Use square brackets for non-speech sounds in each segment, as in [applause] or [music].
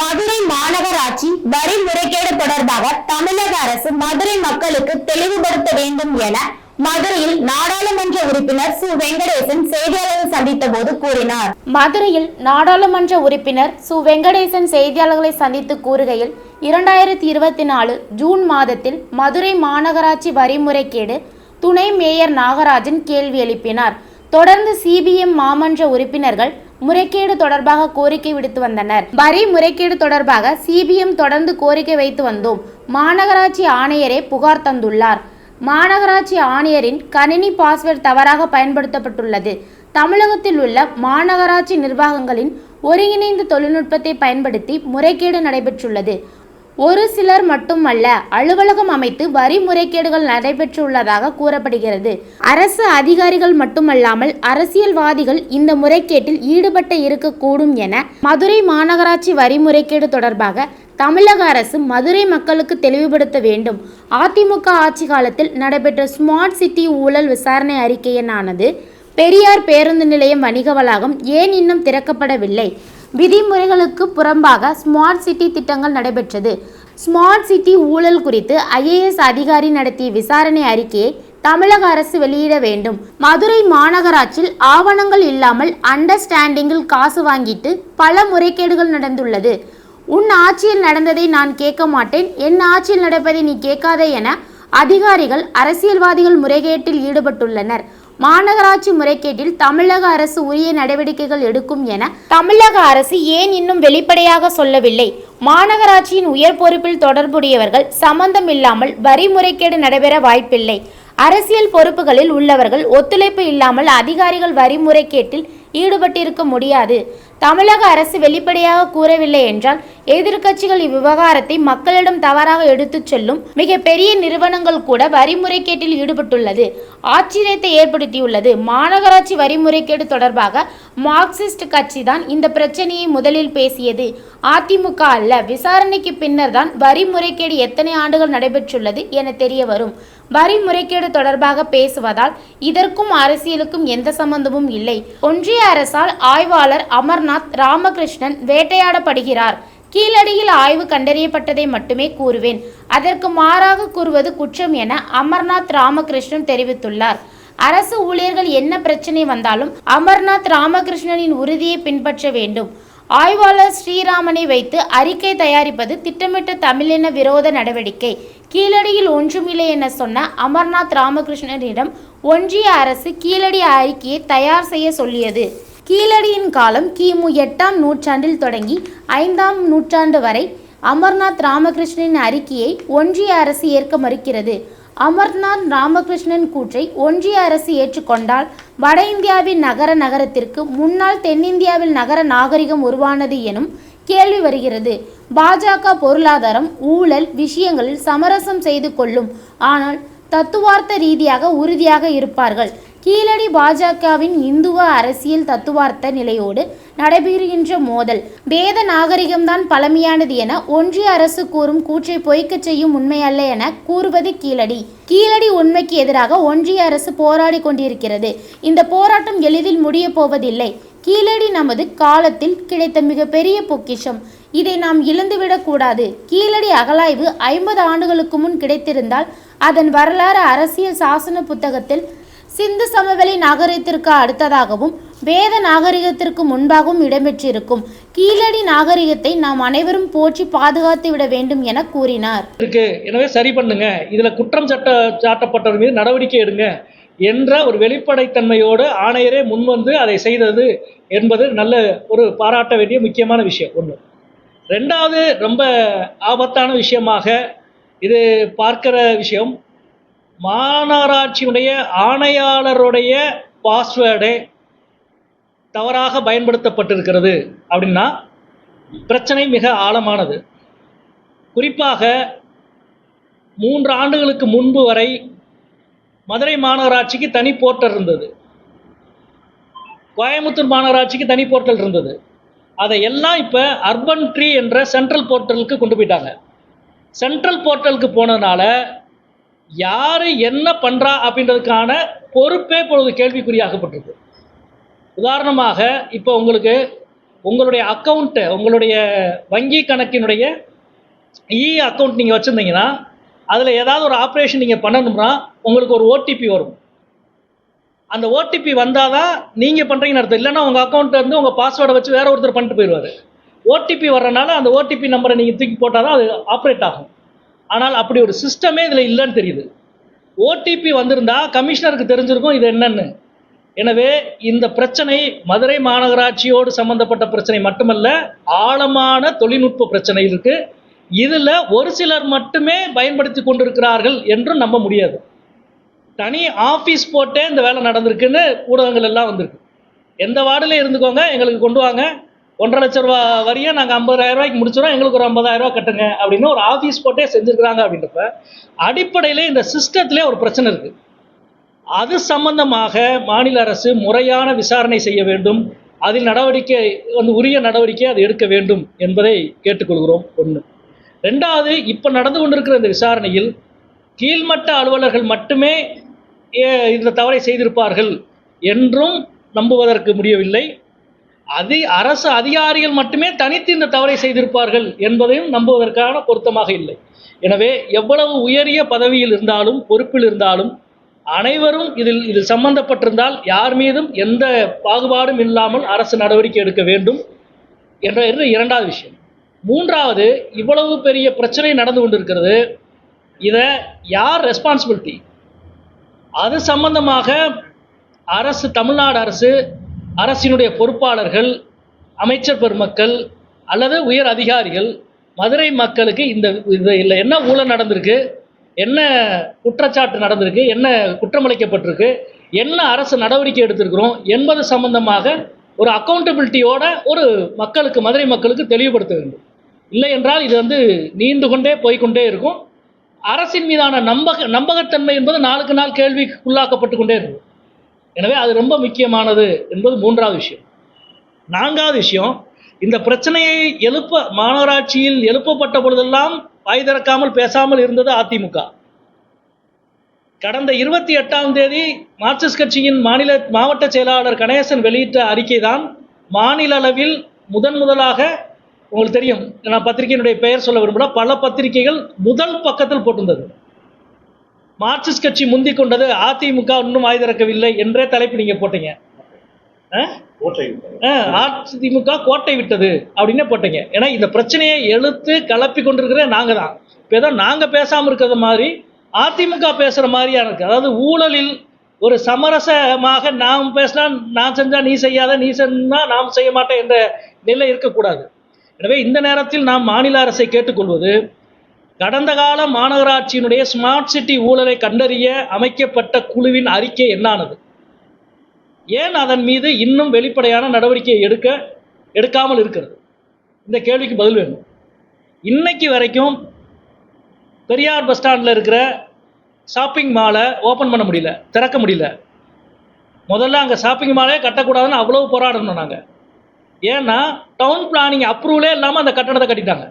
மதுரை மாநகராட்சி வரி முறைகேடு தொடர்பாக தமிழக அரசு மதுரை மக்களுக்கு தெளிவுபடுத்த வேண்டும் என மதுரையில் நாடாளுமன்ற உறுப்பினர் சு. வெங்கடேசன் செய்தியாளர்கள் சந்தித்த போது கூறினார். மதுரையில் நாடாளுமன்ற உறுப்பினர் சு. வெங்கடேசன் செய்தியாளர்களை சந்தித்து கூறுகையில் இரண்டாயிரத்தி இருபத்தி நாலு ஜூன் மாதத்தில் மதுரை மாநகராட்சி வரி முறைகேடு துணை மேயர் நாகராஜன் கேள்வி எழுப்பினார். தொடர்ந்து சிபிஎம் மாமன்ற உறுப்பினர்கள் முறைகேடு தொடர்பாக கோரிக்கை விடுத்து வந்தனர். வரி முறைகேடு தொடர்பாக சிபிஎம் தொடர்ந்து கோரிக்கை வைத்து வந்தோம் மாநகராட்சி ஆணையரே புகார் தந்துள்ளார். மாநகராட்சி ஆணையரின் கணினி பாஸ்வேர்டு தவறாக பயன்படுத்தப்பட்டுள்ளது. தமிழகத்தில் உள்ள மாநகராட்சி நிர்வாகங்களின் ஒருங்கிணைந்த தொழில்நுட்பத்தை பயன்படுத்தி முறைகேடு நடைபெற்றுள்ளது. ஒரு சிலர் மட்டுமல்ல அலுவலகம் அமைத்து வரி முறைகேடுகள் நடைபெற்றுள்ளதாக கூறப்படுகிறது. அரசு அதிகாரிகள் மட்டுமல்லாமல் அரசியல்வாதிகள் இந்த முறைகேட்டில் ஈடுபட்டு இருக்கக்கூடும் என மதுரை மாநகராட்சி வரி முறைகேடு தொடர்பாக தமிழக அரசு மதுரை மக்களுக்கு தெளிவுபடுத்த வேண்டும். அதிமுக ஆட்சி காலத்தில் நடைபெற்ற ஸ்மார்ட் சிட்டி ஊழல் விசாரணை அறிக்கையினானது பெரியார் பேருந்து நிலையம் வணிக வளாகம் ஏன் இன்னும் திறக்கப்படவில்லை? விதிமுறைகளுக்கு புறம்பாக ஸ்மார்ட் சிட்டி திட்டங்கள் நடைபெற்றது. ஸ்மார்ட் சிட்டி ஊழல் குறித்து ஐஏஎஸ் அதிகாரி நடத்திய விசாரணை அறிக்கையை தமிழக அரசு வெளியிட வேண்டும். மதுரை மாநகராட்சியில் ஆவணங்கள் இல்லாமல் அண்டர்ஸ்டாண்டிங்கில் காசு வாங்கிட்டு பல முறைகேடுகள் நடந்துள்ளது. உன் ஆட்சியில் நடந்ததை நான் கேட்க மாட்டேன். என் ஆட்சியில் நடப்பதை நீ கேட்காதே என அதிகாரிகள் அரசியல்வாதிகள் முறைகேட்டில் ஈடுபட்டுள்ளனர். மாநகராட்சி முறைகேட்டில் தமிழக அரசு உரிய நடவடிக்கைகள் எடுக்கும் என தமிழக அரசு ஏன் இன்னும் வெளிப்படையாக சொல்லவில்லை? மாநகராட்சியின் உயர் பொறுப்பில் தொடர்புடையவர்கள் சம்பந்தம் இல்லாமல் வரி முறைகேடு நடைபெற வாய்ப்பில்லை. அரசியல் பொறுப்புகளில் உள்ளவர்கள் ஒத்துழைப்பு இல்லாமல் அதிகாரிகள் வரி முறைகேட்டில் ஈடுபட்டிருக்க முடியாது. தமிழக அரசு வெளிப்படையாக கூறவில்லை என்றால் எதிர்க்கட்சிகள் இவ்விவகாரத்தை மக்களிடம் தவறாக எடுத்துச் செல்லும் மிக பெரிய நிறுவனங்கள் கூட வரி முறைகேட்டில் ஈடுபட்டுள்ளது. ஆச்சரியத்தை ஏற்படுத்தியுள்ளது. மாநகராட்சி வரி முறைகேடு தொடர்பாக மார்க்சிஸ்ட் கட்சி தான் இந்த பிரச்சனையை முதலில் பேசியது. அதிமுக அல்ல விசாரணைக்கு பின்னர் தான் வரி முறைகேடு எத்தனை ஆண்டுகள் நடைபெற்றுள்ளது என தெரிய வரும் வரி முறைகேடு தொடர்பாக பேசுவதால் இதற்கும் அரசியலுக்கும் எந்த சம்பந்தமும் இல்லை. ஒன்றிய அரசால் ஆய்வாளர் அமர்நாத் ராமகிருஷ்ணன் வேட்டையாடப்படுகிறார். கீழடியில் ஆய்வு கண்டறியப்பட்டதை மட்டுமே கூறுவேன். அதற்கு மாறாக கூறுவது குற்றம் என அமர்நாத் ராமகிருஷ்ணன் தெரிவித்துள்ளார். அரசு ஊழியர்கள் என்ன பிரச்சனை வந்தாலும் அமர்நாத் ராமகிருஷ்ணனின் உறுதியை பின்பற்ற வேண்டும். ஆய்வாளர் ஸ்ரீராமனை வைத்து அறிக்கை தயாரிப்பது திட்டமிட்ட தமிழின விரோத நடவடிக்கை. கீழடியில் ஒன்றுமில்லை என சொன்ன அமர்நாத் ராமகிருஷ்ணனிடம் ஒன்றிய அரசு கீழடி அறிக்கையை தயார் செய்ய சொல்லியது. கீழடியின் காலம் கிமு எட்டாம் நூற்றாண்டில் தொடங்கி ஐந்தாம் நூற்றாண்டு வரை அமர்நாத் ராமகிருஷ்ணனின் அறிக்கையை ஒன்றிய அரசு ஏற்க மறுக்கிறது. அமர்நாத் ராமகிருஷ்ணன் கூற்றை ஒன்றிய அரசு ஏற்றுக்கொண்டால் வட இந்தியாவின் நகர நகரத்திற்கு முன்னாள் தென்னிந்தியாவில் நகர நாகரிகம் உருவானது எனும் கேள்வி வருகிறது. பாஜக பொருளாதாரம் ஊழல் விஷயங்களில் சமரசம் செய்து கொள்ளும். ஆனால் தத்துவார்த்த ரீதியாக உறுதியாக இருப்பார்கள். கீழடி பாஜகவின் இந்துவ அரசியல் தத்துவார்த்த நிலையோடு நடைபெறுகின்ற மோதல். வேத நாகரிகம்தான் பழமையானது என ஒன்றிய அரசு கூறும் கூற்றை பொய்க்கச் செய்யும் உண்மையல்ல என கூறுவது கீழடி. கீழடி உண்மைக்கு எதிராக ஒன்றிய அரசு போராடி கொண்டிருக்கிறது. இந்த போராட்டம் எளிதில் முடிய போவதில்லை. கீழடி நமது காலத்தில் கிடைத்த மிகப்பெரிய பொக்கிஷம். இதை நாம் இழந்துவிடக்கூடாது கீழடி அகலாய்வு ஐம்பது ஆண்டுகளுக்கு முன் கிடைத்திருந்தால் அதன் வரலாறு அரசியல் சாசன புத்தகத்தில் சிந்து சமவெளி நாகரிகத்திற்கு அடுத்ததாகவும் வேத நாகரிகத்திற்கு முன்பாகவும் இடம்பெற்றிருக்கும். கீழடி நாகரிகத்தை நாம் அனைவரும் போற்றி பாதுகாத்து விட வேண்டும் என கூறினார். இருக்கு. எனவே சரி பண்ணுங்க. இதுல குற்றம் சட்ட சாட்டப்பட்டவர் மீது நடவடிக்கை எடுங்க. என்ற ஒரு வெளிப்படைத்தன்மையோடு ஆணையரே முன்வந்து அதை செய்தது என்பது நல்ல ஒரு பாராட்ட வேண்டிய முக்கியமான விஷயம் ஒன்று ரெண்டாவது ரொம்ப ஆபத்தான விஷயமாக இது பார்க்கிற விஷயம் மாநகராட்சியுடைய ஆணையாளருடைய பாஸ்வேர்டே தவறாக பயன்படுத்தப்பட்டிருக்கிறது அப்படின்னா பிரச்சனை மிக ஆழமானது. குறிப்பாக மூன்று ஆண்டுகளுக்கு முன்பு வரை மதுரை மாநகராட்சிக்கு தனி போர்ட்டல் இருந்தது. கோயம்புத்தூர் மாநகராட்சிக்கு தனி போர்ட்டல் இருந்தது. அதை எல்லாம் இப்போ அர்பன் ட்ரீ என்ற சென்ட்ரல் போர்ட்டலுக்கு கொண்டு போயிட்டாங்க. சென்ட்ரல் போர்ட்டலுக்கு போனதுனால யார் என்ன பண்ணுறா அப்படின்றதுக்கான பொறுப்பே இப்பொழுது கேள்விக்குறியாகப்பட்டிருக்கு. உதாரணமாக இப்போ உங்களுக்கு உங்களுடைய அக்கௌண்ட்டு உங்களுடைய வங்கி கணக்கினுடைய e இ அக்கௌண்ட் நீங்கள் வச்சுருந்தீங்கன்னா அதில் ஏதாவது ஒரு ஆப்ரேஷன் நீங்கள் பண்ணணும்னா உங்களுக்கு ஒரு ஓடிபி வரும். அந்த ஓடிபி வந்தால் தான் நீங்கள் பண்ணுறீங்கன்னு அர்த்தம். இல்லைன்னா உங்கள் அக்கௌண்ட்டை உங்கள் பாஸ்வேர்டை வச்சு வேறு ஒருத்தர் பண்ணிட்டு போயிடுவார். ஓடிபி வர்றனால அந்த ஓடிபி நம்பரை நீங்கள் தூக்கி போட்டால் தான் அது ஆப்ரேட் ஆகும். ஆனால் அப்படி ஒரு சிஸ்டமே இதில் இல்லைன்னு தெரியுது. ஓடிபி வந்திருந்தா கமிஷனருக்கு தெரிஞ்சிருக்கும் இது என்னன்னு. எனவே இந்த பிரச்சனை மதுரை மாநகராட்சியோடு சம்பந்தப்பட்ட பிரச்சனை மட்டுமல்ல ஆழமான தொழில்நுட்ப பிரச்சனை இருக்குது இதில் ஒரு சிலர் மட்டுமே பயன்படுத்தி கொண்டிருக்கிறார்கள் என்றும் நம்ப முடியாது. தனி ஆஃபீஸ் போட்டே இந்த வேலை நடந்திருக்குன்னு ஊடகங்கள் எல்லாம் வந்திருக்கு. எந்த வார்டில் இருந்துக்கோங்க எங்களுக்கு கொண்டு வாங்க. ஒன்றரை லட்ச ரூபா வரியை நாங்கள் ஐம்பதாயிரம் ரூபாய்க்கு முடிச்சிடும் எங்களுக்கு ஒரு ஐம்பதாயிரம் ரூபா கட்டுங்க அப்படின்னு ஒரு ஆஃபீஸ் போட்டே செஞ்சுருக்கிறாங்க அப்படின்றப்ப அடிப்படையில் இந்த சிஸ்டத்திலே ஒரு பிரச்சனை இருக்குது அது சம்பந்தமாக மாநில அரசு முறையான விசாரணை செய்ய வேண்டும். அதில் நடவடிக்கை வந்து உரிய நடவடிக்கை அது எடுக்க வேண்டும் என்பதை கேட்டுக்கொள்கிறோம். ஒன்று ரெண்டாவது இப்போ நடந்து கொண்டிருக்கிற இந்த விசாரணையில் கீழ்மட்ட அலுவலர்கள் மட்டுமே இந்த தவறை செய்திருப்பார்கள் என்றும் நம்புவதற்கு முடியவில்லை. அதி அரசு அதிகாரிகள் மட்டுமே தனித்து இந்த தவறை செய்திருப்பார்கள் என்பதையும் நம்புவதற்கான பொருத்தமாக இல்லை. எனவே எவ்வளவு உயரிய பதவியில் இருந்தாலும் பொறுப்பில் இருந்தாலும் அனைவரும் இதில் இதில் சம்பந்தப்பட்டிருந்தால் யார் மீதும் எந்த பாகுபாடும் இல்லாமல் அரசு நடவடிக்கை எடுக்க வேண்டும் என்ற இரண்டாவது விஷயம். மூன்றாவது இவ்வளவு பெரிய பிரச்சனை நடந்து கொண்டிருக்கிறது. இதை யார் ரெஸ்பான்சிபிலிட்டி அது சம்பந்தமாக அரசு தமிழ்நாடு அரசு அரசினுடைய பொறுப்பாளர்கள் அமைச்சர் பெருமக்கள் அல்லது உயர் அதிகாரிகள் மதுரை மக்களுக்கு இந்த இது இல்லை என்ன ஊழல் நடந்திருக்கு என்ன குற்றச்சாட்டு நடந்திருக்கு என்ன குற்றமளிக்கப்பட்டிருக்கு என்ன அரசு நடவடிக்கை எடுத்திருக்கிறோம் என்பது சம்பந்தமாக ஒரு அக்கௌண்டபிலிட்டியோட ஒரு மக்களுக்கு மதுரை மக்களுக்கு தெளிவுபடுத்த வேண்டும். இல்லை என்றால் இது வந்து நீண்டு கொண்டே போய்க்கொண்டே இருக்கும். அரசின் மீதான நம்பக நம்பகத்தன்மை என்பது நாளுக்கு நாள் கேள்விக்குள்ளாக்கப்பட்டு கொண்டே இருக்கும். எனவே அது ரொம்ப முக்கியமானது என்பது மூன்றாவது விஷயம். நான்காவது விஷயம் இந்த பிரச்சனையை எழுப்ப மாநகராட்சியில் எழுப்பப்பட்ட பொழுதெல்லாம் வாய் திறக்காமல் பேசாமல் இருந்தது அதிமுக. கடந்த இருபத்தி எட்டாம் தேதி மார்க்சிஸ்ட் கட்சியின் மாநில மாவட்ட செயலாளர் கணேசன் வெளியிட்ட அறிக்கை தான் மாநில அளவில் முதன் முதலாக உங்களுக்கு தெரியும். நான் பத்திரிகையினுடைய பெயர் சொல்ல விரும்பல. பல பத்திரிகைகள் முதல் பக்கத்தில் போட்டிருந்தது. மார்க்சிஸ்ட் கட்சி முந்திக் கொண்டது அதிமுக இன்னும் வாய் திறக்கவில்லை என்றே தலைப்பு நீங்க போட்டீங்க. அதிமுக கோட்டை விட்டது அப்படின்னு போட்டீங்க. ஏன்னா இந்த பிரச்சனையை எழுத்து கலப்பி கொண்டிருக்கிற நாங்க தான். இப்போ ஏதோ நாங்க பேசாம இருக்கிறது மாதிரி அதிமுக பேசுற மாதிரியா இருக்கு. அதாவது ஊழலில் ஒரு சமரசமாக நாம் பேசினா நான் செஞ்சா நீ செய்யாத நீ செஞ்சா நாம் செய்ய மாட்டேன் என்ற நிலை இருக்கக்கூடாது. எனவே இந்த நேரத்தில் நாம் மாநில அரசை கேட்டுக்கொள்வது கடந்த கால மாநகராட்சியினுடைய ஸ்மார்ட் சிட்டி ஊழலை கண்டறிய அமைக்கப்பட்ட குழுவின் அறிக்கை என்னானது? ஏன் அதன் மீது இன்னும் வெளிப்படையான நடவடிக்கை எடுக்க எடுக்காமல் இருக்கிறது? இந்த கேள்விக்கு பதில் வேணும். இன்னைக்கு வரைக்கும் பெரியார் பஸ் ஸ்டாண்டில் இருக்கிற ஷாப்பிங் மாலை ஓப்பன் பண்ண முடியல திறக்க முடியல. முதல்ல அங்கே ஷாப்பிங் மாலே கட்டக்கூடாதுன்னு அவ்வளோ போராடணும் நாங்கள் ஏன்னா டவுன் பிளானிங் அப்ரூவலே இல்லாமல் அந்த கட்டடத்தை கட்டிட்டாங்க.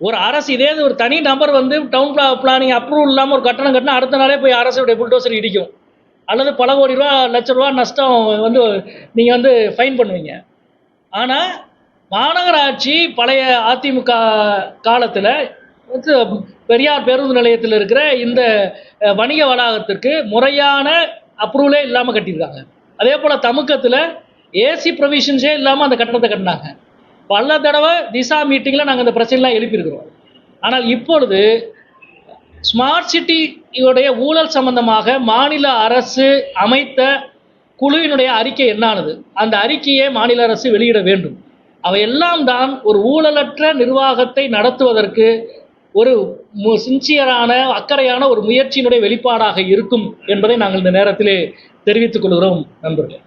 ஒரு அரசு இதே ஒரு தனி நபர் வந்து டவுன் பிளானிங் அப்ரூவல் இல்லாமல் ஒரு கட்டணம் கட்டினா அடுத்த நாளே போய் அரசுடைய புல்டோசர் இடிக்கும். அல்லது பல கோடி ரூபா லட்ச ரூபா நஷ்டம் வந்து நீங்கள் வந்து ஃபைன் பண்ணுவீங்க. ஆனால் மாநகராட்சி பழைய அதிமுக காலத்தில் வந்து பெரியார் பேருந்து நிலையத்தில் இருக்கிற இந்த வணிக வளாகத்திற்கு முறையான அப்ரூவலே இல்லாமல் கட்டியிருக்காங்க. அதே போல் தமுக்கத்தில் ஏசி ப்ரொவிஷன்ஸே இல்லாமல் அந்த கட்டடத்தை கட்டினாங்க. பல தடவை திசா மீட்டிங்கில் நாங்கள் இந்த பிரச்சனைலாம் எழுப்பியிருக்கிறோம். ஆனால் இப்பொழுது ஸ்மார்ட் சிட்டியுடைய ஊழல் சம்பந்தமாக மாநில அரசு அமைத்த குழுவினுடைய அறிக்கை என்னானது? அந்த அறிக்கையை மாநில அரசு வெளியிட வேண்டும். அவையெல்லாம் தான் ஒரு ஊழலற்ற நிர்வாகத்தை நடத்துவதற்கு ஒரு சின்சியரான அக்கறையான ஒரு முயற்சியினுடைய வெளிப்பாடாக இருக்கும் என்பதை நாங்கள் இந்த நேரத்திலே தெரிவித்துக் கொள்கிறோம் நண்பர்களே.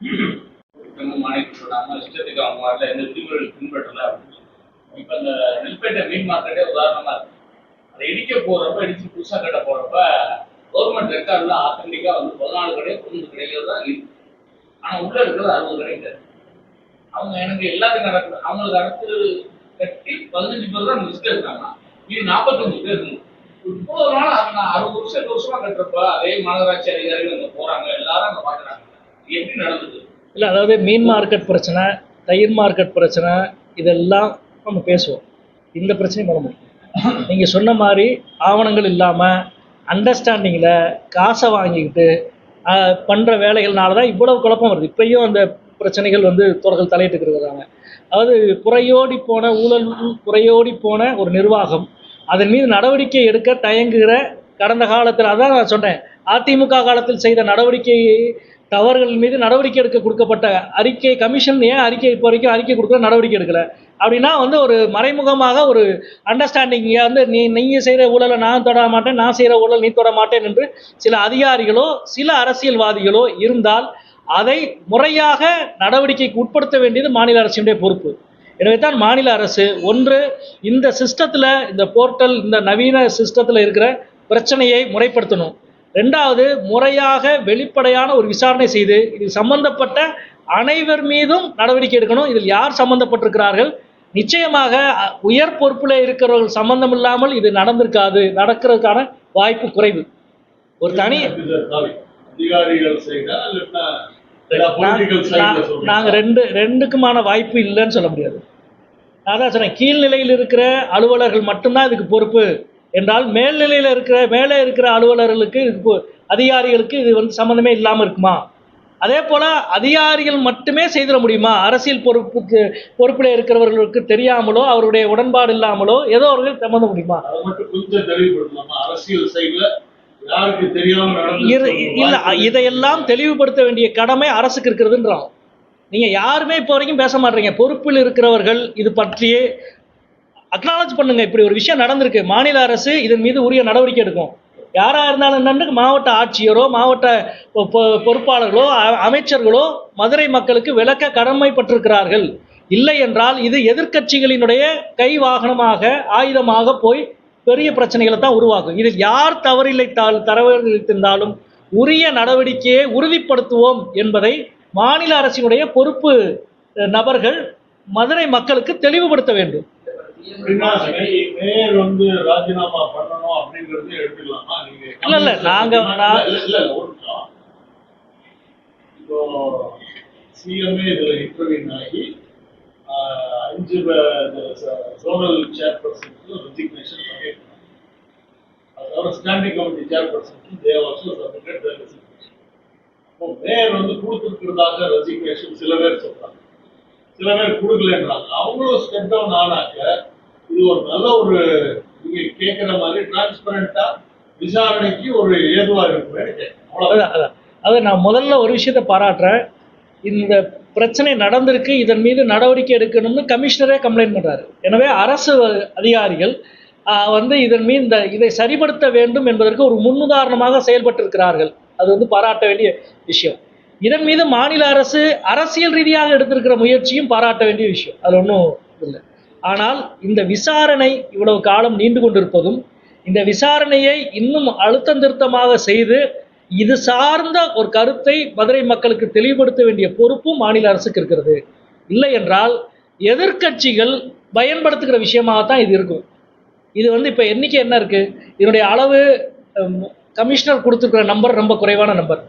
குற்றமும் அனைத்து சொல்லாம இஷ்டத்துக்கு அவங்க வரல எந்த விதிமுறைகள் பின்பற்றல அப்படின்னு சொல்லி. இப்ப இந்த நெல்பேட்டை மீன் மார்க்கெட்டே உதாரணமா இருக்கு. அதை இடிக்க போறப்ப இடிச்சு புதுசா கட்ட போறப்ப கவர்மெண்ட் ரெக்கார்ட்ல ஆத்தன்டிக்கா வந்து பதினாலு கடை பதினஞ்சு கடைகள் தான் இருக்கு. ஆனா உள்ள இருக்கிறது அறுபது கடை கிடையாது அவங்க எனக்கு எல்லாத்துக்கும் நடக்குது. அவங்களுக்கு அடுத்து கட்டி பதினஞ்சு பேர் தான் லிஸ்ட் இருக்காங்க இது நாற்பத்தஞ்சு பேர் இருக்கு. முப்பது நாள் அவங்க அறுபது வருஷம் எட்டு வருஷமா கட்டுறப்ப அதே மாநகராட்சி அதிகாரிகள் அங்க போறாங்க. எல்லாரும் அங்க பாக்குறாங்க. எப்படி நடந்தது? இல்லை அதாவது மீன் மார்க்கெட் பிரச்சனை தயிர் மார்க்கெட் பிரச்சனை இதெல்லாம் நம்ம பேசுவோம். இந்த பிரச்சனையும் வர முடியும் நீங்கள் சொன்ன மாதிரி ஆவணங்கள் இல்லாமல் அண்டர்ஸ்டாண்டிங்கில் காசை வாங்கிக்கிட்டு பண்ணுற வேலைகள்னால தான் இவ்வளவு குழப்பம் வருது. இப்பயும் அந்த பிரச்சனைகள் வந்து தொடர்கள் தலையிட்டு இருக்கிறாங்க அதாவது புறையோடி போன ஊழல் புறையோடி போன ஒரு நிர்வாகம் அதன் மீது நடவடிக்கை எடுக்க தயங்குகிற கடந்த காலத்தில் அதான் நான் சொன்னேன். அதிமுக காலத்தில் செய்த நடவடிக்கை தவறுகள் மீது நடவடிக்கை எடுக்க கொடுக்கப்பட்ட அறிக்கை கமிஷன் ஏன் அறிக்கை இப்போ வரைக்கும் அறிக்கை கொடுக்குற நடவடிக்கை எடுக்கல? அப்படின்னா வந்து ஒரு மறைமுகமாக ஒரு அண்டர்ஸ்டாண்டிங் வந்து நீ நீங்கள் செய்கிற ஊழலை நான் தொட மாட்டேன் நான் செய்கிற ஊழல் நீ தொட மாட்டேன் என்று சில அதிகாரிகளோ சில அரசியல்வாதிகளோ இருந்தால் அதை முறையாக நடவடிக்கைக்கு உட்படுத்த வேண்டியது மாநில அரசினுடைய பொறுப்பு. எனவே தான் மாநில அரசு ஒன்று இந்த சிஸ்டத்தில் இந்த போர்ட்டல் இந்த நவீன சிஸ்டத்தில் இருக்கிற பிரச்சனையை முறைப்படுத்தணும். ரெண்டாவது முறையாக வெளிப்படையான ஒரு விசாரணை செய்து இதில் சம்பந்தப்பட்ட அனைவர் மீதும் நடவடிக்கை எடுக்கணும். இதில் யார் சம்பந்தப்பட்டிருக்கிறார்கள்? நிச்சயமாக உயர் பொறுப்பில் இருக்கிறவர்கள் சம்பந்தம் இல்லாமல் இது நடந்திருக்காது. நடக்கிறதுக்கான வாய்ப்பு குறைவு. ஒரு தனி நாங்கள் ரெண்டு ரெண்டுக்குமான வாய்ப்பு இல்லைன்னு சொல்ல முடியாது. நான் தான் சொன்னேன் கீழ்நிலையில் இருக்கிற அலுவலர்கள் மட்டும்தான் இதுக்கு பொறுப்பு. என்றால் மேல்நிலையில் இருக்கிற மேலே இருக்கிற அலுவலர்களுக்கு அதிகாரிகளுக்கு இது வந்து சம்மந்தமே இல்லாமல் இருக்குமா? அதே போல் அதிகாரிகள் மட்டுமே செய்திட முடியுமா? அரசியல் பொறுப்புக்கு பொறுப்பில் இருக்கிறவர்களுக்கு தெரியாமலோ அவருடைய உடன்பாடு இல்லாமலோ ஏதோ அவர்கள் சம்மந்த முடியுமா? இல்ல இதையெல்லாம் தெளிவுபடுத்த வேண்டிய கடமை அரசுக்கு இருக்கிறதுன்றோம். நீங்க யாருமே இப்போ வரைக்கும் பேச மாட்டீங்க. பொறுப்பில் இருக்கிறவர்கள் இது பற்றியே அக்னாலஜ் பண்ணுங்க. இப்படி ஒரு விஷயம் நடந்திருக்கு. மாநில அரசு இதன் மீது உரிய நடவடிக்கை எடுக்கும். யாராக இருந்தாலும் என்னன்னு மாவட்ட ஆட்சியரோ மாவட்ட பொ- பொ- பொறுப்பாளர்களோ அ- அமைச்சர்களோ மதுரை மக்களுக்கு விளக்க கடமைப்பட்டிருக்கிறார்கள். இல்லை என்றால் இது எதிர்க்கட்சிகளினுடைய கை வாகனமாக ஆயுதமாக போய் பெரிய பிரச்சனைகளை தான் உருவாக்கும். இதில் யார் தவறிழைத்தால் தவறிழைத்திருந்தாலும் உரிய நடவடிக்கையை உறுதிப்படுத்துவோம் என்பதை மாநில அரசினுடைய பொறுப்பு நபர்கள் மதுரை மக்களுக்கு தெளிவுபடுத்த வேண்டும். வந்து ராஜினாமா பண்ணணும் அப்படிங்கறது எடுத்துக்கலாமா? நீங்க இல்ல, இல்ல, நாங்க- இல்ல, ஒரு நிமிஷம். இப்போ சிஎம்ஏ இதுல இன்டர்வியூ ஆகி அஞ்சு சோனல் சேர்பர்சனுக்கு ரெசிக்னேஷன் பண்ணியிருக்காங்க. அதாவது ஸ்டாண்டிங் கமிட்டி சேர்பர்சனுக்கு தே ஆல்சோ சப்மிட்டட் ரெசிக்னேஷன் அப்போ மேயர் வந்து கொடுத்துருக்கிறதாக ரெசிக்னேஷன் சில பேர் சொல்றாங்க. சில பேர் கொடுக்கலன்றாங்க. அவங்களும் ஸ்டெப் டவுன் ஆனாக்க இது ஒரு நல்ல ஒரு நீங்க கேட்கிற மாதிரி டிரான்ஸ்பரண்டா விசாரணைக்கு ஒரு ஏதுவா இருக்கும் அதை நான் முதல்ல ஒரு விஷயத்த பாராட்டுறேன். இந்த பிரச்சனை நடந்திருக்கு இதன் மீது நடவடிக்கை எடுக்கணும்னு கமிஷனரே கம்ப்ளைண்ட் பண்ணுறாரு எனவே அரசு அதிகாரிகள் வந்து இதன் மீது இந்த இதை சரிப்படுத்த வேண்டும் என்பதற்கு ஒரு முன்னுதாரணமாக செயல்பட்டிருக்கிறார்கள். அது வந்து பாராட்ட வேண்டிய விஷயம். இதன் மீது மாநில அரசு அரசியல் ரீதியாக எடுத்திருக்கிற முயற்சியும் பாராட்ட வேண்டிய விஷயம். அது ஒன்றும் இல்லை. ஆனால் இந்த விசாரணை இவ்வளவு காலம் நீண்டு கொண்டிருப்பதும் இந்த விசாரணையை இன்னும் அழுத்தம் திருத்தமாக செய்து இது சார்ந்த ஒரு கருத்தை மதுரை மக்களுக்கு தெளிவுபடுத்த வேண்டிய பொறுப்பும் மாநில அரசுக்கு இருக்கிறது. இல்லை என்றால் எதிர்க்கட்சிகள் பயன்படுத்துகிற விஷயமாகத்தான் இது இருக்கும். இது வந்து இப்போ எண்ணிக்கை என்ன இருக்குது இதனுடைய அளவு கமிஷனர் கொடுத்துருக்கிற நம்பர் ரொம்ப குறைவான நம்பர்.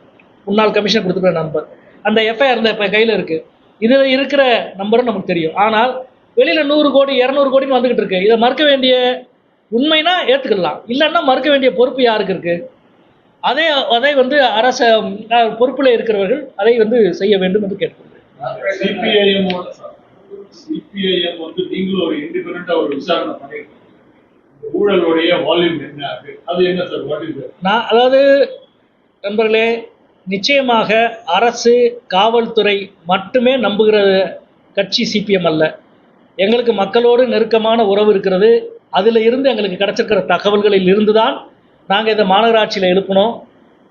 முன்னாள் கமிஷனர் கொடுத்துருக்கிற நம்பர் அந்த எஃப்ஐஆர் இந்த இப்போ கையில் இருக்கு. இதில் இருக்கிற நம்பரும் நமக்கு தெரியும். ஆனால் வெளியில் நூறு கோடி இரநூறு கோடின்னு வந்துகிட்டு இருக்கு. இதை மறுக்க வேண்டிய உண்மைனா ஏற்றுக்கலாம் இல்லைன்னா மறுக்க வேண்டிய பொறுப்பு யாருக்கு இருக்கு? அதை அதை வந்து அரச பொறுப்பில் இருக்கிறவர்கள் அதை வந்து செய்ய வேண்டும் என்று கேட்கிறேன் சிபிஐஎம் சிபிஐஎம் வந்து நீங்களும் ஒரு இண்டிபெண்டா ஒரு விசாரணை பண்ணிருக்கீங்க. இந்த ஊழலுடைய வால்யூம் என்ன? அது அது என்ன சார்? வாட் இஸ் நான் அதாவது நண்பர்களே நிச்சயமாக அரசு காவல்துறை மட்டுமே நம்புகிற கட்சி சிபிஎம் அல்ல. எங்களுக்கு மக்களோடு நெருக்கமான உறவு இருக்கிறது. அதில் இருந்து எங்களுக்கு கிடச்சிருக்கிற தகவல்களில் இருந்து தான் நாங்கள் இதை மாநகராட்சியில் எழுப்பினோம்.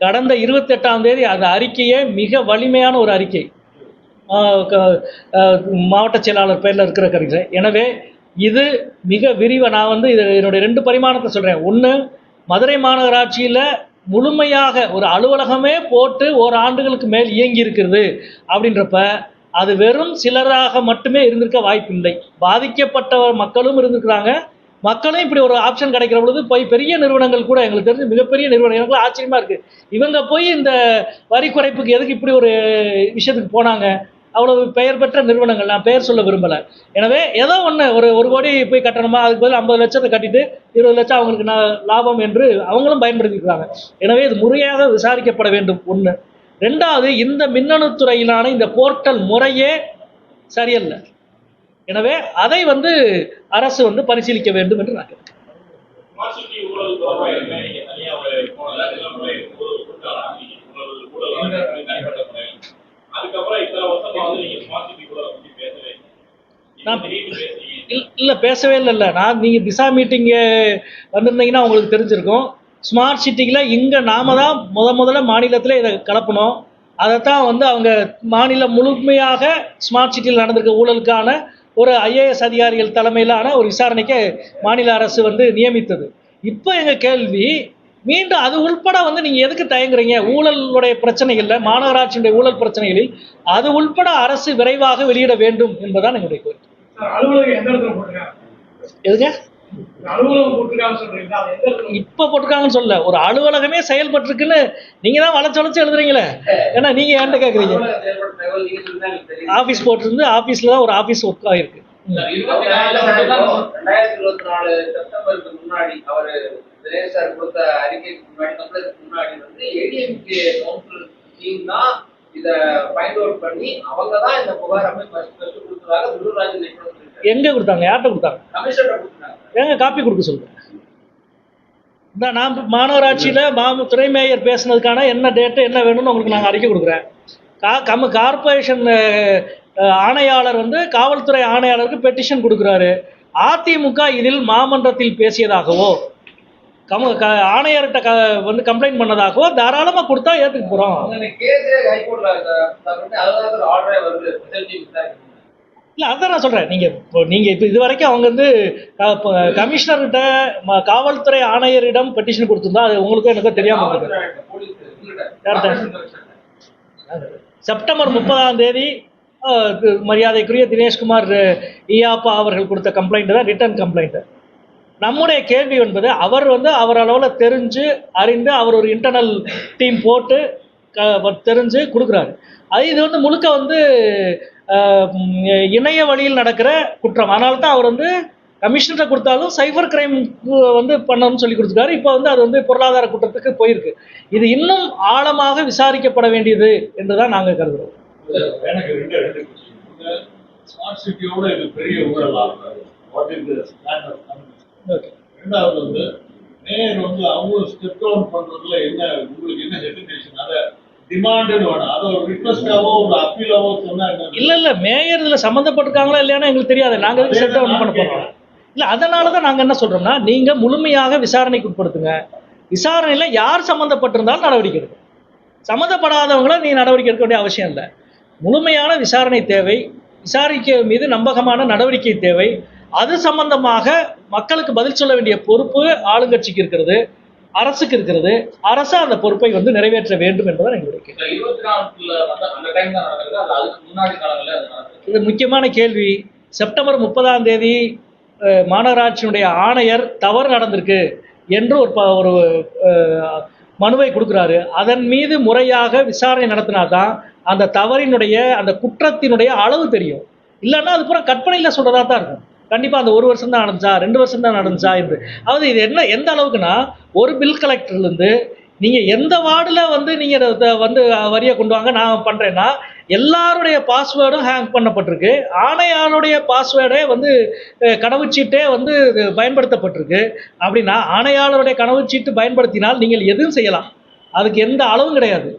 கடந்த இருபத்தெட்டாம் தேதி அந்த அறிக்கையே மிக வலிமையான ஒரு அறிக்கை. மாவட்ட செயலாளர் பேரில் இருக்கிற கருத்து. எனவே இது மிக விரிவாக நான் வந்து இது என்னுடைய ரெண்டு பரிமாணத்தை சொல்கிறேன் ஒன்று மதுரை மாநகராட்சியில் முழுமையாக ஒரு அலுவலகமே போட்டு ஒரு ஆண்டுகளுக்கு மேல் இயங்கி இருக்கிறது அப்படின்றப்ப அது வெறும் சிலராக மட்டுமே இருந்திருக்க வாய்ப்பில்லை. பாதிக்கப்பட்ட மக்களும் இருந்திருக்கிறாங்க. மக்களும் இப்படி ஒரு ஆப்ஷன் கிடைக்கிற பொழுது போய் பெரிய நிறுவனங்கள் கூட எங்களுக்கு தெரிஞ்சு மிகப்பெரிய நிறுவனம். எனக்கு ஆச்சரியமா இருக்கு. இவங்க போய் இந்த வரி குறைப்புக்கு எதுக்கு இப்படி ஒரு விஷயத்துக்கு போனாங்க? அவ்வளவு பெயர் பெற்ற நிறுவனங்கள் நான் பெயர் சொல்ல விரும்பலை எனவே ஏதோ ஒன்று ஒரு ஒரு கோடி போய் கட்டணுமா அதுக்கு பதில் ஐம்பது லட்சத்தை கட்டிட்டு இருபது லட்சம் அவங்களுக்கு நான் லாபம் என்று அவங்களும் பயன்படுத்திக்கிறாங்க எனவே இது முறையாக விசாரிக்கப்பட வேண்டும் ஒன்று ரெண்டாவது இந்த மின்னணு துறையிலான இந்த போர்ட்டல் முறையே சரியல்ல எனவே அதை வந்து அரசு வந்து பரிசீலிக்க வேண்டும் என்று நான் கேட்கிறேன். அதுக்கப்புறம் இத்தனை வருஷமா வந்து நீங்க ஸ்மார்ட் சிட்டி ஊழலை பத்தி பேசவே இல்லை. இல்ல பேசவே இல்லைல்ல நான் நீங்க திசா மீட்டிங்கு வந்திருந்தீங்கன்னா உங்களுக்கு தெரிஞ்சிருக்கும். ஸ்மார்ட் சிட்டியில் இங்க நாம தான் முத முதல்ல மாநிலத்தில் இதை கலப்பணும். அதைத்தான் வந்து அவங்க மாநிலம் முழுமையாக ஸ்மார்ட் சிட்டியில் நடந்திருக்க ஊழலுக்கான ஒரு ஐஏஎஸ் அதிகாரிகள் தலைமையிலான ஒரு விசாரணைக்கு மாநில அரசு வந்து நியமித்தது. இப்போ எங்கள் கேள்வி மீண்டும் அது உள்பட வந்து நீங்கள் எதுக்கு தயங்குறீங்க? ஊழலுடைய பிரச்சனைகளில் மாநகராட்சியுடைய ஊழல் பிரச்சனைகளில் அது உள்பட அரசு விரைவாக வெளியிட வேண்டும் என்பதுதான் எங்களுடைய கோரிக்கை. எதுங்க? இப்ப போட்டிருக்காங்கன்னு சொல்ல. ஒரு அலுவலகமே செயல்பட்டிருக்குன்னு நீங்க தான் வளைச்சு வளைச்சு எழுதுறீங்களே. ஏன்னா நீங்க ஏன்ட்ட கேக்குறீங்க? ஆபீஸ் போட்டிருந்து ஆபீஸ்ல தான் ஒரு ஆபீஸ் ஒர்க் ஆயிருக்கு. ம். சார், கொடுத்த அறிக்கைக்கு முன்னாடி வந்து ஏடிஎம்கே கவுன்சில் டீம் தான் இத ஃபைண்ட் அவுட் பண்ணி அவங்க தான் இந்த புகார் போய் ஃபர்ஸ்ட் ஃபர்ஸ்ட் கொடுத்ததாக சொல்லியிருக்காங்க எங்க கொடுத்தாங்க? யார்கிட்ட கொடுத்தாங்க? கமிஷனர் கொடுத்தாங்க ஏங்க காப்பி கொடுக்க சொல்லுங்க இந்த நான் மாநகராட்சியில மாம துறை மேயர் பேசுனதுக்கான என்ன டேட்டு என்ன வேணும்னு உங்களுக்கு நாங்கள் அறிக்கை கொடுக்குறேன். கா கம் கார்பரேஷன் ஆணையாளர் வந்து காவல்துறை ஆணையாளருக்கு பெட்டிஷன் கொடுக்குறாரு. அதிமுக இதில் மாமன்றத்தில் பேசியதாகவோ கம க ஆணையர்கிட்ட க வந்து கம்ப்ளைண்ட் பண்ணதாகவோ தாராளமாக கொடுத்தா ஏற்றுக்க போகிறோம் இல்லை அதான் நான் சொல்கிறேன் நீங்கள் இப்போ நீங்கள் இப்போ இது வரைக்கும் அவங்க வந்து கமிஷனர்கிட்ட ம- காவல்துறை ஆணையரிடம் பெட்டிஷன் கொடுத்துருந்தா அது உங்களுக்கும் எனக்கும் தெரியாமல் இருக்கு போலீஸ் யார்கிட்ட? செப்டம்பர் முப்பதாம் தேதி மரியாதைக்குரிய தினேஷ்குமார் ஈயாப்பா அவர்கள் கொடுத்த கம்ப்ளைண்ட் தான் ரிட்டர்ன் கம்ப்ளைண்ட் நம்முடைய கேள்வி என்பது அவர் வந்து அவர் அளவில் தெரிஞ்சு அறிந்து அவர் ஒரு இன்டர்னல் டீம் போட்டு தெரிஞ்சு கொடுக்குறாரு. அது இது வந்து முழுக்க வந்து இணைய வழியில் நடக்கிற குற்றம். அதனால தான் அவர் வந்து கமிஷனர்கிட்ட கொடுத்தாலும் சைபர் கிரைம் வந்து பண்ணணும்னு சொல்லி கொடுத்துருக்காரு இப்போ வந்து அது வந்து பொருளாதார குற்றத்துக்கு போயிருக்கு. இது இன்னும் ஆழமாக விசாரிக்கப்பட வேண்டியது என்று தான் நாங்கள் கருதுகிறோம். எனக்கு ஸ்மார்ட் சிட்டியோட இது பெரிய ஊழல்? வாட் இஸ் த ரெண்டாவது வந்து மேயர் வந்து அவங்க ஸ்டெப் டவுன் பண்றதுல என்ன உங்களுக்கு என்ன ஹெசிடேஷன் அதை இல்ல இல்ல மேயர் இதுல சம்மந்தப்பட்டிருக்காங்களா இல்லையான்னு எங்களுக்கு தெரியாது. நாங்க எதுக்கு செட் டவுன் பண்ண போறோம்? இல்ல அதனால தான் நாங்க என்ன சொல்றோம்னா நீங்க முழுமையாக விசாரணைக்கு உட்படுத்துங்க. விசாரணையில யார் சம்மந்தப்பட்டிருந்தாலும் நடவடிக்கை எடுக்கும் சம்மந்தப்படாதவங்கள நீ நடவடிக்கை எடுக்க வேண்டிய அவசியம் இல்லை. முழுமையான விசாரணை தேவை. விசாரிக்க மீது நம்பகமான நடவடிக்கை தேவை. அது சம்பந்தமாக மக்களுக்கு பதில் சொல்ல வேண்டிய பொறுப்பு ஆளுங்கட்சிக்கு இருக்கிறது அரசுக்கு இருக்கிறது. அரசு அந்த பொறுப்பை வந்து நிறைவேற்ற வேண்டும் என்பதை எங்களுடைய இது முக்கியமான கேள்வி. செப்டம்பர் முப்பதாம் தேதி மாநகராட்சியினுடைய ஆணையர் தவறு நடந்திருக்கு என்று ஒரு ப- ஒரு மனுவை கொடுக்குறாரு. அதன் மீது முறையாக விசாரணை நடத்தினா தான் அந்த தவறினுடைய அந்த குற்றத்தினுடைய அளவு தெரியும். இல்லைன்னா அது பூரா கற்பனையில் சொல்கிறதா தான் இருக்கும். கண்டிப்பாக அந்த ஒரு வருஷம் தான் நடந்துச்சா ரெண்டு வருஷம் தான் நடந்துச்சா என்று. அதாவது இது என்ன எந்த அளவுக்குன்னா ஒரு பில் கலெக்டர்லேருந்து நீங்கள் எந்த வார்டில் வந்து நீங்கள் வந்து வரியை கொண்டு வாங்க நான் பண்ணுறேன்னா எல்லாருடைய பாஸ்வேர்டும் ஹேங் பண்ணப்பட்டிருக்கு. ஆணையாளுடைய பாஸ்வேர்டே வந்து கனவுச்சீட்டே கடவுச்சீட்டே வந்து இது பயன்படுத்தப்பட்டிருக்கு. அப்படின்னா ஆணையாளருடைய கடவுச்சீட்டு பயன்படுத்தினால் நீங்கள் எதுவும் செய்யலாம். அதுக்கு எந்த அளவும் கிடையாது.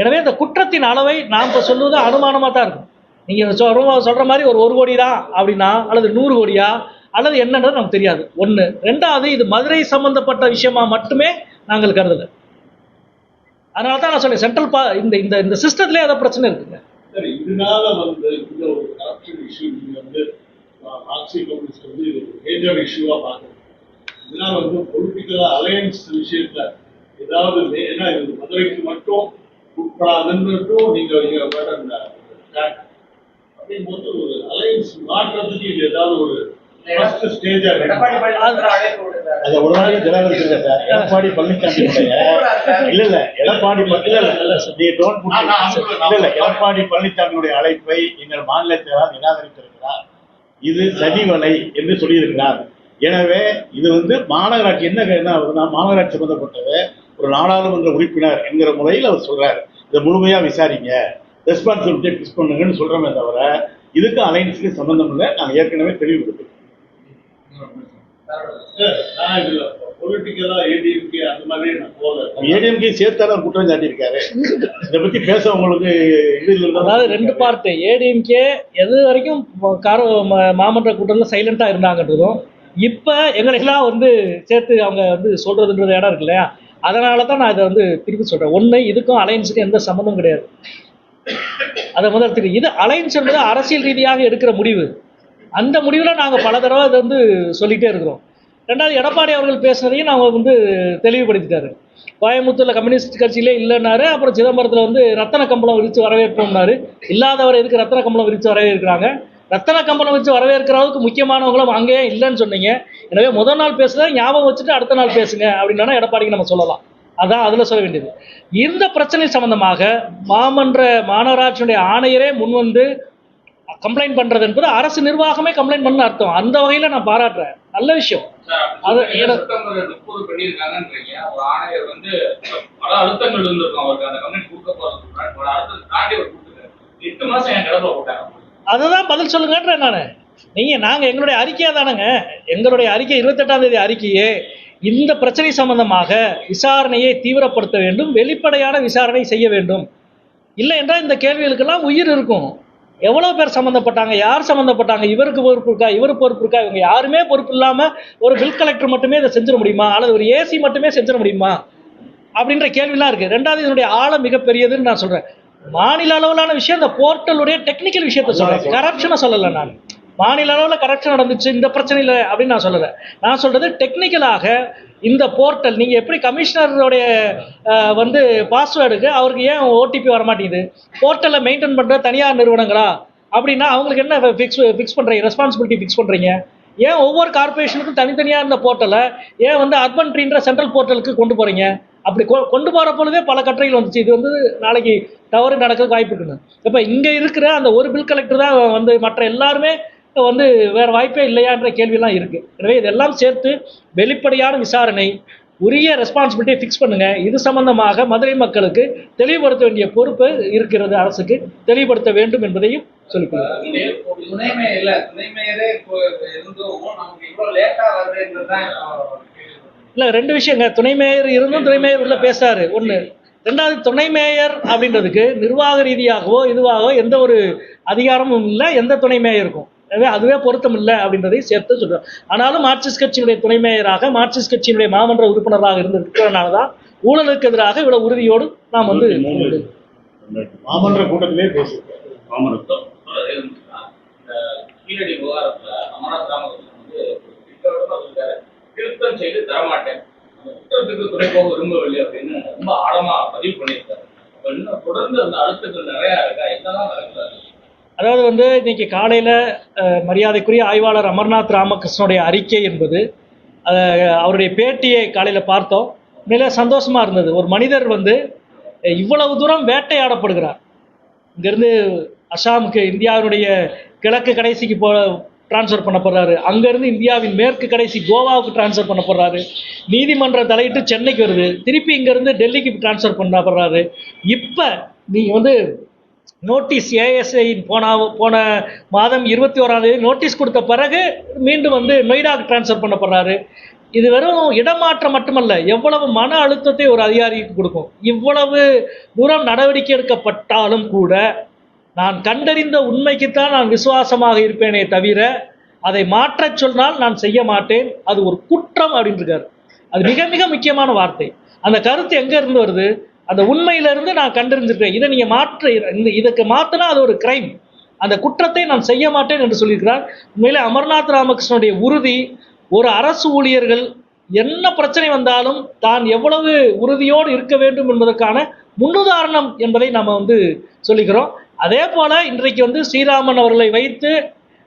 எனவே இந்த குற்றத்தின் அளவை நாம் இப்போ சொல்லுவது அனுமானமாக தான் இருக்கும். நீங்கள் சொல்ற சொல்கிற மாதிரி ஒரு ஒரு கோடி தான் அப்படின்னா அல்லது நூறு கோடியா அல்லது என்னன்றது நமக்கு தெரியாது. ஒன்று ரெண்டாவது இது மதுரை சம்பந்தப்பட்ட விஷயமா மட்டுமே நாங்கள் கருதலை. அதனால தான் நான் சொன்னேன் சென்ட்ரல் பா இந்த இந்த இந்த சிஸ்டத்துலேயே ஏதோ பிரச்சனை இருக்குங்க. சரி இதனால வந்து இந்த ஒரு கரப்ஷன் இஷ்யூ வந்து கம்யூனிஸ்ட் வந்து மேஜர் இதனால வந்து பொலிட்டிக்கல் அலையன்ஸ் ஏதாவது ஏன்னா இது மதுரைக்கு மட்டும் உட்படாதுன்னுட்டும் அப்படிங்கும்போது ஒரு அலையன்ஸ் மாற்றத்துக்கு இது ஏதாவது ஒரு ஃபர்ஸ்ட் ஸ்டேஜா எடப்பாடி பழனிசாமியுடைய [laughs] அழைப்பை எங்கள் மாநில செயலாளர் நிராகரித்திருக்கிறார். இது சதிவலை என்று சொல்லியிருக்கிறார். எனவே இது வந்து மாநகராட்சி என்ன என்ன ஆகுதுன்னா மாநகராட்சி சம்பந்தப்பட்டது ஒரு நாடாளுமன்ற உறுப்பினர் என்கிற முறையில் அவர் சொல்றாரு. இதை முழுமையா விசாரிங்க. ரெஸ்பான்சிபிலிட்டியை பிக்ஸ் பண்ணுங்கன்னு சொல்றோமே தவிர இதுக்கு அலைன்ஸுக்கு சம்மந்தம் இல்லை. நாங்கள் ஏற்கனவே தெளிவுபடுத்தோம் நான் ஏடிஎம்கே அந்த மாதிரி நான் போகல ஏடிஎம்கே சேர்த்தாலும் குற்றம் சாட்டியிருக்காரு. இதை பத்தி பேச உங்களுக்கு இது அதாவது ரெண்டு பார்ட்டு ஏடிஎம்கே எது வரைக்கும் கார மாமன்ற கூட்டத்தில் சைலண்டாக இருந்தாங்கன்றதும் இப்போ எங்களுக்கெல்லாம் வந்து சேர்த்து அவங்க வந்து சொல்கிறதுன்றது இடம் இருக்கு இல்லையா? அதனால தான் நான் இதை வந்து திருப்பி சொல்கிறேன் ஒன்று இதுக்கும் அலைன்ஸுக்கும் எந்த சம்மந்தம் கிடையாது. அதை முதல் தெரியும். இது அலைன்ஸ் என்பது அரசியல் ரீதியாக எடுக்கிற முடிவு. அந்த முடிவில் நாங்கள் பல தடவை இதை வந்து சொல்லிகிட்டே இருக்கிறோம். ரெண்டாவது எடப்பாடி அவர்கள் பேசுனதையும் நாங்கள் வந்து தெளிவுபடுத்திட்டாரு. கோயம்புத்தூரில் கம்யூனிஸ்ட் கட்சியிலே இல்லைன்னாரு அப்புறம் சிதம்பரத்தில் வந்து ரத்தன கம்பளம் விரித்து வரவேற்போம்னாரு. இல்லாதவர் எதுக்கு ரத்தன கம்பளம் விரித்து வரவேற்கிறாங்க? ரத்தன கம்பளம் வச்சு வரவேற்கிற அளவுக்கு முக்கியமானவங்களும் அங்கேயே இல்லைன்னு சொன்னீங்க. எனவே முதல் நாள் பேசுகிறத ஞாபகம் வச்சுட்டு அடுத்த நாள் பேசுங்க அப்படின்னா எடப்பாடிக்கு நம்ம சொல்லலாம். அதான் அதில் சொல்ல வேண்டியது. இந்த பிரச்சனை சம்பந்தமாக மாமன்ற மாநகராட்சியினுடைய ஆணையரே முன்வந்து கம்ப்ளைண்ட் பண்றது என்பது அரசு நிர்வாகமே கம்ப்ளைண்ட் பண்ண அர்த்தம். அந்த வகையில நான் பாராட்டுறேன். நல்ல விஷயம். அது அதுதான் பதில் சொல்லுங்கன்றேன் நான். நீங்க நாங்க எங்களுடைய அறிக்கையா தானேங்க. எங்களுடைய அறிக்கை இருபத்தெட்டாம் தேதி அறிக்கையே. இந்த பிரச்சனை சம்பந்தமாக விசாரணையை தீவிரப்படுத்த வேண்டும் வெளிப்படையான விசாரணை செய்ய வேண்டும். இல்லை என்றால் இந்த கேள்விகளுக்கெல்லாம் உயிர் இருக்கும். எவ்வளோ பேர் சம்மந்தப்பட்டாங்க யார் சம்மந்தப்பட்டாங்க இவருக்கு பொறுப்பு இருக்கா இவர் பொறுப்பு இருக்கா இவங்க யாருமே பொறுப்பு இல்லாமல் ஒரு பில் கலெக்டர் மட்டுமே இதை செஞ்சிட முடியுமா? அல்லது ஒரு ஏசி மட்டுமே செஞ்சிட முடியுமா? அப்படின்ற கேள்விலாம் இருக்குது ரெண்டாவது இதனுடைய ஆழம் மிகப்பெரியதுன்னு நான் சொல்கிறேன் மாநில அளவிலான விஷயம் இந்த போர்ட்டலுடைய டெக்னிக்கல் விஷயத்தை சொல்கிறேன் கரப்ஷனை சொல்லலை நான். மாநில அளவில் கரப்ஷன் நடந்துச்சு இந்த பிரச்சனை இல்லை அப்படின்னு நான் சொல்லலை. நான் சொல்கிறது டெக்னிக்கலாக இந்த போர்ட்டல் நீங்கள் எப்படி கமிஷனருடைய வந்து பாஸ்வேர்டுக்கு அவருக்கு ஏன் ஓடிபி வர மாட்டேங்குது போர்ட்டலை மெயின்டைன் பண்ணுற தனியார் நிறுவனங்களா? அப்படின்னா அவங்களுக்கு என்ன ஃபிக்ஸ் ஃபிக்ஸ் பண்ணுறீங்க ரெஸ்பான்சிபிலிட்டி ஃபிக்ஸ் பண்ணுறீங்க ஏன் ஒவ்வொரு கார்ப்பரேஷனுக்கும் தனித்தனியாக இருந்த போர்ட்டலை ஏன் வந்து அர்பன் ட்ரீன்ற சென்ட்ரல் போர்ட்டலுக்கு கொண்டு போகிறீங்க அப்படி கொ- கொண்டு போகிற பொழுதே பல கட்டுரைகள் வந்துச்சு. இது வந்து நாளைக்கு தவறு நடக்கிறதுக்கு வாய்ப்பு இருக்குன்னு. இப்போ இங்கே இருக்கிற அந்த ஒரு பில் கலெக்டர் தான் வந்து மற்ற எல்லாருமே வந்து வேறு வாய்ப்பே இல்லையான்ற கேள்வியெல்லாம் இருக்குது எனவே இதெல்லாம் சேர்த்து வெளிப்படையான விசாரணை உரிய ரெஸ்பான்சிபிலிட்டியை ஃபிக்ஸ் பண்ணுங்க. இது சம்பந்தமாக மதுரை மக்களுக்கு தெளிவுபடுத்த வேண்டிய பொறுப்பு இருக்கிறது அரசுக்கு தெளிவுபடுத்த வேண்டும் என்பதையும் தான் இல்லை ரெண்டு விஷயங்க. துணை மேயர் இருந்தும் துணை மேயர் உள்ள பேசுறாரு. ஒன்று ரெண்டாவது துணை மேயர் அப்படின்றதுக்கு நிர்வாக ரீதியாகவோ இதுவாகவோ எந்த ஒரு அதிகாரமும் இல்லை. எந்த துணை மேயருக்கும்? எனவே அதுவே பொருத்தம் இல்லை அப்படின்றதை சேர்த்து சொல்றோம் ஆனாலும் மார்க்சிஸ்ட் கட்சியினுடைய துணை மேயராக மார்க்சிஸ்ட் கட்சியினுடைய மாமன்ற உறுப்பினராக இருந்து இருக்கிறனால தான் ஊழலுக்கு எதிராக இவ்வளவு உறுதியோடு நாம் வந்து மாமன்ற கூட்டத்திலே கீழடி விவகாரத்துல அமர்நாத் ராமகிருஷ்ணன் வந்து திருத்தம் செய்து தரமாட்டேன். குற்றத்துக்கு துணை போக விரும்பவில்லை அப்படின்னு ரொம்ப ஆழமா பதிவு பண்ணியிருக்காரு. தொடர்ந்து அந்த அழுத்தங்கள் நிறைய இருக்கா? என்னதான் நடக்குது? அதாவது வந்து இன்னைக்கு காலையில் மரியாதைக்குரிய ஆய்வாளர் அமர்நாத் ராமகிருஷ்ணனுடைய அறிக்கை என்பது அவருடைய பேட்டியை காலையில் பார்த்தோம். உண்மையிலே சந்தோஷமாக இருந்தது. ஒரு மனிதர் வந்து இவ்வளவு தூரம் வேட்டையாடப்படுகிறார். இங்கேருந்து அசாமுக்கு இந்தியாவினுடைய கிழக்கு கடைசிக்கு போ ட்ரான்ஸ்ஃபர் பண்ணப்படுறாரு. அங்கேருந்து இந்தியாவின் மேற்கு கடைசி கோவாவுக்கு ட்ரான்ஸ்ஃபர் பண்ணப்படுறாரு. நீதிமன்ற தலையிட்டு சென்னைக்கு வருது. திருப்பி இங்கேருந்து டெல்லிக்கு ட்ரான்ஸ்ஃபர் பண்ணப்படுறாரு. இப்போ நீங்கள் வந்து நோட்டீஸ் ஏஎஸ்ஐ போன போன மாதம் இருபத்தி ஓராம் தேதி நோட்டீஸ் கொடுத்த பிறகு மீண்டும் வந்து நொய்டாக்கு ட்ரான்ஸ்ஃபர் பண்ணப்படுறாரு. இது வெறும் இடமாற்றம் மட்டுமல்ல எவ்வளவு மன அழுத்தத்தை ஒரு அதிகாரிக்கு கொடுக்கும். இவ்வளவு தூரம் நடவடிக்கை எடுக்கப்பட்டாலும் கூட நான் கண்டறிந்த உண்மைக்குத்தான் நான் விசுவாசமாக இருப்பேனே தவிர அதை மாற்றச் சொன்னால் நான் செய்ய மாட்டேன். அது ஒரு குற்றம் அப்படின்னு இருக்காரு அது மிக மிக முக்கியமான வார்த்தை. அந்த கருத்து எங்க இருந்து வருது? அந்த உண்மையிலிருந்து நான் கண்டறிஞ்சிருக்கேன் இதை நீங்கள் மாற்ற இதற்கு இதுக்கு அது ஒரு கிரைம் அந்த குற்றத்தை நான் செய்ய மாட்டேன் என்று சொல்லியிருக்கிறார். உண்மையிலே அமர்நாத் ராமகிருஷ்ணனுடைய உறுதி ஒரு அரசு ஊழியர்கள் என்ன பிரச்சனை வந்தாலும் தான் எவ்வளவு உறுதியோடு இருக்க வேண்டும் என்பதற்கான முன்னுதாரணம் என்பதை நாம் வந்து சொல்லிக்கிறோம். அதே போல இன்றைக்கு வந்து ஸ்ரீராமன் அவர்களை வைத்து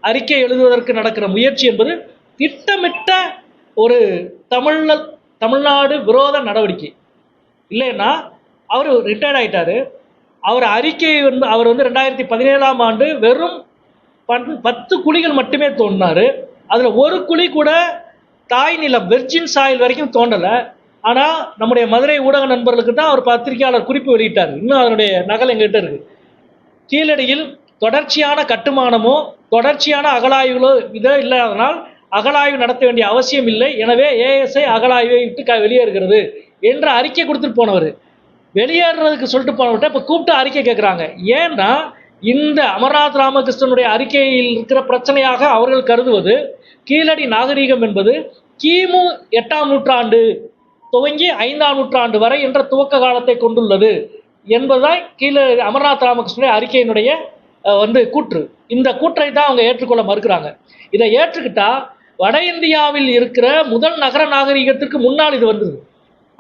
அறிக்கை எழுதுவதற்கு நடக்கிற முயற்சி என்பது திட்டமிட்ட ஒரு தமிழ் தமிழ்நாடு விரோத நடவடிக்கை. இல்லைன்னா அவர் ரிட்டையர்ட் ஆகிட்டார் அவர் அறிக்கை வந்து அவர் வந்து ரெண்டாயிரத்தி பதினேழாம் ஆண்டு வெறும் பன் பத்து குழிகள் மட்டுமே தோண்டினார். அதில் ஒரு குழி கூட தாய் நிலம் வெர்ஜின் சாயில் வரைக்கும் தோண்டலை. ஆனால் நம்முடைய மதுரை ஊடக நண்பர்களுக்கு தான் அவர் பத்திரிகையாளர் குறிப்பு வெளியிட்டார். இன்னும் அதனுடைய நகல் எங்கிட்ட இருக்கு. கீழடியில் தொடர்ச்சியான கட்டுமானமோ தொடர்ச்சியான அகலாய்வுகளோ இதோ இல்லாதனால் அகலாய்வு நடத்த வேண்டிய அவசியம் இல்லை. எனவே ஏஎஸ்ஐ அகலாய்வை விட்டு க வெளியேறுகிறது என்ற அறிக்கை கொடுத்துட்டு போனவர். வெளியேறுறதுக்கு சொல்லிட்டு போனவர்கிட்ட இப்போ கூப்பிட்டு அறிக்கை கேட்குறாங்க ஏன்னா இந்த அமர்நாத் ராமகிருஷ்ணனுடைய அறிக்கையில் இருக்கிற பிரச்சனையாக அவர்கள் கருதுவது கீழடி நாகரீகம் என்பது கிமு எட்டாம் நூற்றாண்டு துவங்கி ஐந்தாம் நூற்றாண்டு வரை என்ற துவக்க காலத்தை கொண்டுள்ளது என்பதுதான் கீழே அமர்நாத் ராமகிருஷ்ணனுடைய அறிக்கையினுடைய வந்து கூற்று. இந்த கூற்றை தான் அவங்க ஏற்றுக்கொள்ள மறுக்கிறாங்க. இதை ஏற்றுக்கிட்டா வட இந்தியாவில் இருக்கிற முதல் நகர நாகரிகத்திற்கு முன்னால் இது வந்தது.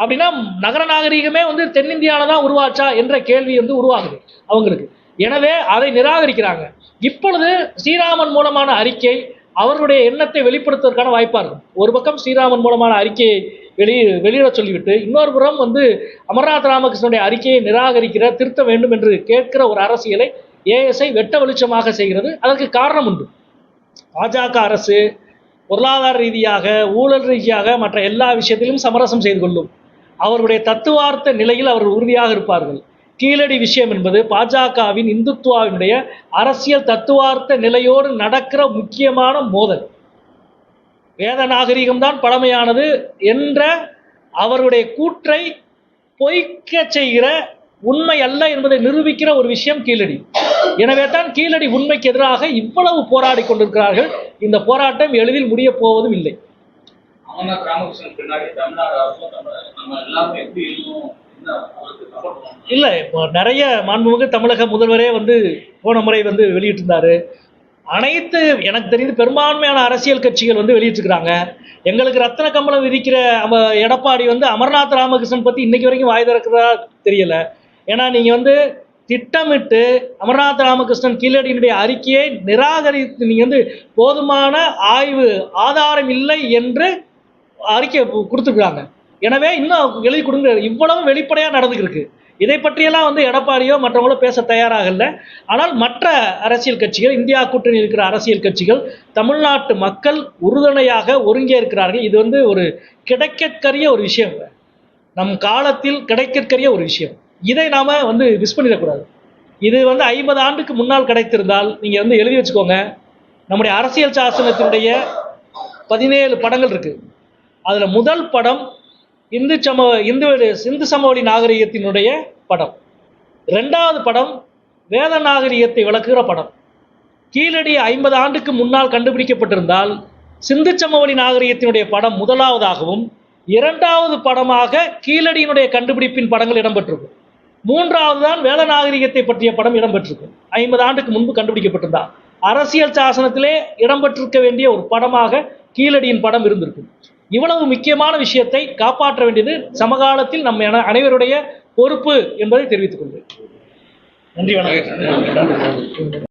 அப்படின்னா நகர நாகரிகமே வந்து தென்னிந்தியாவில் தான் உருவாச்சா என்ற கேள்வி வந்து உருவாகுது அவங்களுக்கு. எனவே அதை நிராகரிக்கிறாங்க. இப்பொழுது ஸ்ரீராமன் மூலமான அறிக்கை அவர்களுடைய எண்ணத்தை வெளிப்படுத்துவதற்கான வாய்ப்பாக இருக்கும். ஒரு பக்கம் ஸ்ரீராமன் மூலமான அறிக்கையை வெளி வெளியிட சொல்லிவிட்டு இன்னொரு புறம் வந்து அமர்நாத் ராமகிருஷ்ணனுடைய அறிக்கையை நிராகரிக்கிற திருத்த வேண்டும் என்று கேட்கிற ஒரு அரசியலை ஏஎஸ்ஐ வெட்ட வெளிச்சமாக செய்கிறது. அதற்கு காரணம் உண்டு. பாஜக அரசு பொருளாதார ரீதியாக ஊழல் ரீதியாக மற்ற எல்லா விஷயத்திலும் சமரசம் செய்து கொள்ளும். அவருடைய தத்துவார்த்த நிலையில் அவர்கள் உறுதியாக இருப்பார்கள். கீழடி விஷயம் என்பது பாஜகவின் இந்துத்துவாவினுடைய அரசியல் தத்துவார்த்த நிலையோடு நடக்கிற முக்கியமான மோதல். வேத நாகரிகம்தான் பழமையானது என்ற அவருடைய கூற்றை பொய்க்க செய்கிற உண்மை அல்ல என்பதை நிரூபிக்கிற ஒரு விஷயம் கீழடி. எனவே தான் கீழடி உண்மைக்கு எதிராக இவ்வளவு போராடி கொண்டிருக்கிறார்கள். இந்த போராட்டம் எளிதில் முடியப் போவதும் இல்லை. அமர்நாத் ராமகிருஷ்ணன் பின்னாடி தமிழ்நாடு அரசும் நம்ம எல்லாரும் எப்படி இருந்தோம் இல்ல இல்லை இப்போ நிறைய மாண்புமிகு தமிழக முதல்வரே வந்து போன முறை வந்து வெளியிட்டிருந்தாரு. அனைத்து எனக்கு தெரிந்து பெரும்பான்மையான அரசியல் கட்சிகள் வந்து வெளியிட்டிருக்கிறாங்க. எங்களுக்கு ரத்தன கம்பளம் விதிக்கிற நம்ம எடப்பாடி வந்து அமர்நாத் ராமகிருஷ்ணன் பற்றி இன்னைக்கு வரைக்கும் வாய் திறக்கிறதா தெரியல. ஏன்னா நீங்கள் வந்து திட்டமிட்டு அமர்நாத் ராமகிருஷ்ணன் கீழடியினுடைய அறிக்கையை நிராகரித்து நீங்கள் வந்து போதுமான ஆய்வு ஆதாரம் இல்லை என்று அறிக்கை கொடுத்துருக்காங்க எனவே இன்னும் எழுதி கொடுங்க. இவ்வளவு வெளிப்படையாக நடந்துக்கிருக்கு. இதை பற்றியெல்லாம் வந்து எடப்பாடியோ மற்றவங்களோ பேச தயாராகல ஆனால் மற்ற அரசியல் கட்சிகள் இந்தியா கூட்டணி இருக்கிற அரசியல் கட்சிகள் தமிழ்நாட்டு மக்கள் உறுதுணையாக ஒருங்கே இருக்கிறார்கள். இது வந்து ஒரு கிடைக்கற்கரிய ஒரு விஷயம். நம் காலத்தில் கிடைக்கற்கரிய ஒரு விஷயம். இதை நாம் வந்து மிஸ் பண்ணிடக்கூடாது. இது வந்து ஐம்பது ஆண்டுக்கு முன்னால் கிடைத்திருந்தால் நீங்கள் வந்து எழுதி வச்சுக்கோங்க. நம்முடைய அரசியல் சாசனத்தினுடைய பதினேழு படங்கள் இருக்குது அதில் முதல் படம் இந்து சம இந்து சிந்து சமவெளி நாகரிகத்தினுடைய படம். ரெண்டாவது படம் வேத நாகரிகத்தை விளக்குகிற படம். கீழடி ஐம்பது ஆண்டுக்கு முன்னால் கண்டுபிடிக்கப்பட்டிருந்தால் சிந்து சமவெளி நாகரிகத்தினுடைய படம் முதலாவதாகவும் இரண்டாவது படமாக கீழடியினுடைய கண்டுபிடிப்பின் படங்கள் இடம்பெற்றிருக்கும். மூன்றாவது தான் வேத நாகரிகத்தை பற்றிய படம் இடம்பெற்றிருக்கும். ஐம்பது ஆண்டுக்கு முன்பு கண்டுபிடிக்கப்பட்டிருந்தால் அரசியல் சாசனத்திலே இடம்பெற்றிருக்க வேண்டிய ஒரு படமாக கீழடியின் படம் இருந்திருக்கும். இவ்வளவு முக்கியமான விஷயத்தை காப்பாற்ற வேண்டியது சமகாலத்தில் நம்ம என அனைவருடைய பொறுப்பு என்பதை தெரிவித்துக் கொள்கிறேன். நன்றி வணக்கம்.